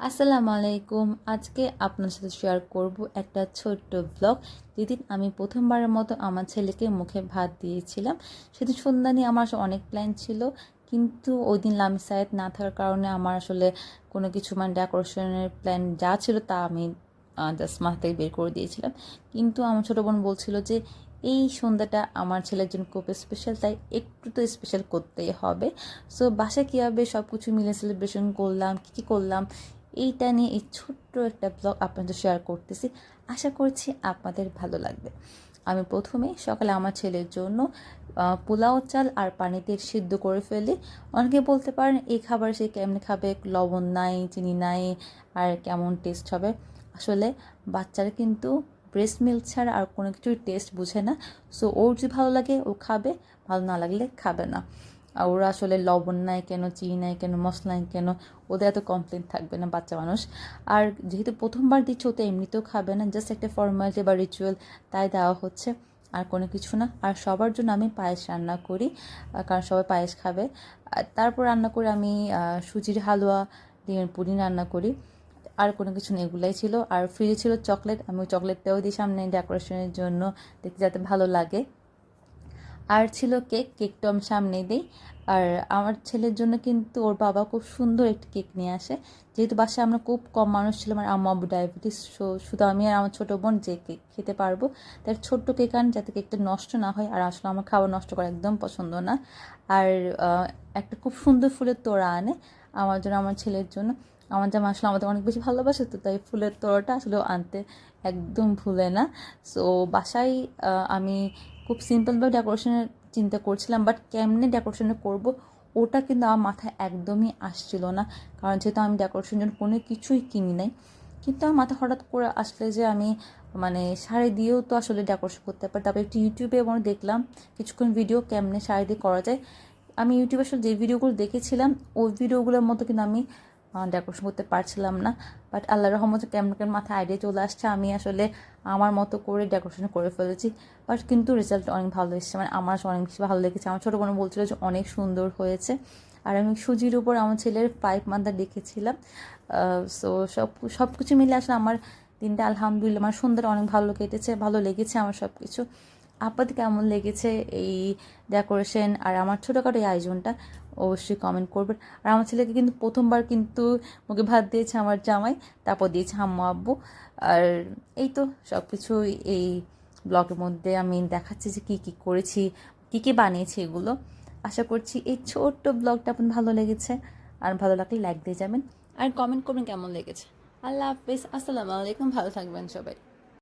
আসসালামু আলাইকুম। আজকে আপনার সাথে শেয়ার করব একটা ছোট্ট ব্লগ যেদিন আমি প্রথমবারের মতো আমার ছেলেকে মুখে ভাত দিয়েছিলাম। সেদিন সন্ধ্যা নিয়ে আমার অনেক প্ল্যান ছিল। কিন্তু ওই দিন লামি সায়েদ না থাকার কারণে আমার আসলে কোনো কিছু মানে ডেকোরেশনের প্ল্যান যা ছিল তা আমি জাস্ট মাথা থেকে বের করে দিয়েছিলাম। কিন্তু আমার ছোটো বোন বলছিল যে, এই সন্ধ্যাটা আমার ছেলের জন্য খুব স্পেশাল তাই একটু তো স্পেশাল করতেই হবে। সো বাসায় কীভাবে সব কিছু মিলে সেলিব্রেশন করলাম, কী কী করলাম এইটা নিয়ে এই ছোট্ট একটা ব্লগ আপনাদের শেয়ার করতেছি। আশা করছি আপনাদের ভালো লাগবে। আমি প্রথমে সকালে আমার ছেলের জন্য পোলাও চাল আর পানিতে সিদ্ধ করে ফেলি। অনেকে বলতে পারেন, এই খাবার সে কেমনে খাবে? লবণ নাই, চিনি নাই, আর কেমন টেস্ট হবে? আসলে বাচ্চারা কিন্তু ব্রেস্ট মিল্ক ছাড়া আর কোনো কিছুর টেস্ট বুঝে না। সো ওর যদি ভালো লাগে, ও খাবে, ভালো না লাগলে খাবে না। আর ওরা আসলে লবণ নাই কেন, চিনি নাই কেন, মশলা নাই কেন, ওদের এত কমপ্লেন থাকবে না বাচ্চা মানুষ। আর যেহেতু প্রথমবার দিচ্ছে, ও তো এমনিতেও খাবে না জাস্ট একটা ফর্মালিটি বা রিচুয়াল তাই দেওয়া হচ্ছে, আর কোনো কিছু না। আর সবার জন্য আমি পায়েস রান্না করি কারণ সবাই পায়েস খাবে। তারপর রান্না করে আমি সুজির হালুয়া ডিমের পুডিং রান্না করি। আর কোনো কিছু নেই, এগুলাই ছিল। আর ফ্রিজে ছিল চকলেট আমি ওই চকলেটটাও দিই সামনে ডেকোরেশনের জন্য, দেখতে যাতে ভালো লাগে। আর ছিল কেক কেকটা আমি সামনে দিই। আর আমার ছেলের জন্য কিন্তু ওর বাবা খুব সুন্দর একটি কেক নিয়ে আসে। যেহেতু বাসায় আমরা খুব কম মানুষ ছিলাম আর আব্বু ডায়াবেটিস শুধু আমি আর আমার ছোটো বোন যে কেক খেতে পারব, তার ছোট্ট কেক আন যাতে কেকটা নষ্ট না হয়। আর আসলে আমার খাবার নষ্ট করা একদম পছন্দ না। আর একটা খুব সুন্দর ফুলের তোড়া আনে আমার জন্য, আমার ছেলের জন্য। আমার জামা আসলে আমাদের অনেক বেশি ভালোবাসে, তো তাই ফুলের তোড়াটা আসলে আনতে একদম ভুলে না। সো বাসায় আমি খুব সিম্পলভাবে ডেকোরেশনের চিন্তা করছিলাম বাট কেমনে ডেকোরেশনে করব ওটা কিন্তু আমার মাথায় একদমই আসছিল না। কারণ যেহেতু আমি ডেকোরেশনের জন্য কোনো কিছুই কিনি নাই, কিন্তু আমার মাথা হঠাৎ করে আসলে যে আমি মানে শাড়ি দিয়েও তো আসলে ডেকোরেশন করতে পারি। তারপর একটু ইউটিউবে এবং দেখলাম, কিছুক্ষণ ভিডিও কেমনে শাড়ি দিয়ে করা যায়। আমি ইউটিউবে আসলে যে ভিডিওগুলো দেখেছিলাম, ওই ভিডিওগুলোর মতো কিন্তু আমি ডেকোরেশন করতে পারছিলাম না বাট আল্লাহ রহমতে কেমন কেমন মাথায় আইডিয়া চলে আসছে, আমি আসলে আমার মতো করে ডেকোরেশন করে ফেলেছি বাট কিন্তু রেজাল্ট অনেক ভালো এসেছে মানে আমার অনেক বেশি ভালো লেগেছে, আমার ছোটো বোন বলছিল যে অনেক সুন্দর হয়েছে, আর আমি সুজির উপর আমার ছেলের পাইপ মান্দা দেখেছিলাম সো সব সব কিছু মিলে আসলে আমার দিনটা আলহামদুলিল্লাহ আমার সুন্দর, অনেক ভালো কেটেছে, ভালো লেগেছে আমার সব কিছু আপনাদের কেমন লেগেছে এই ডেকোরেশন আর আমার ছোটোখাটো এই আয়োজনটা অবশ্যই কমেন্ট করবেন। আর আমার ছেলেকে কিন্তু প্রথমবার কিন্তু মুখে ভাত দিয়েছে আমার জামাই, তারপর দিয়েছে আম্মু আব্বু। আর এই তো সব কিছু এই ব্লগের মধ্যে আমি দেখাচ্ছি যে কী কী করেছি, কী কী বানিয়েছি এগুলো। আশা করছি এই ছোট্ট ব্লগটা আপনার ভালো লেগেছে। আর ভালো লাগলে লাইক দিয়ে যাবেন। আর কমেন্ট করবেন কেমন লেগেছে। আল্লাহ হাফিজ। আসসালামু আলাইকুম। ভালো থাকবেন সবাই।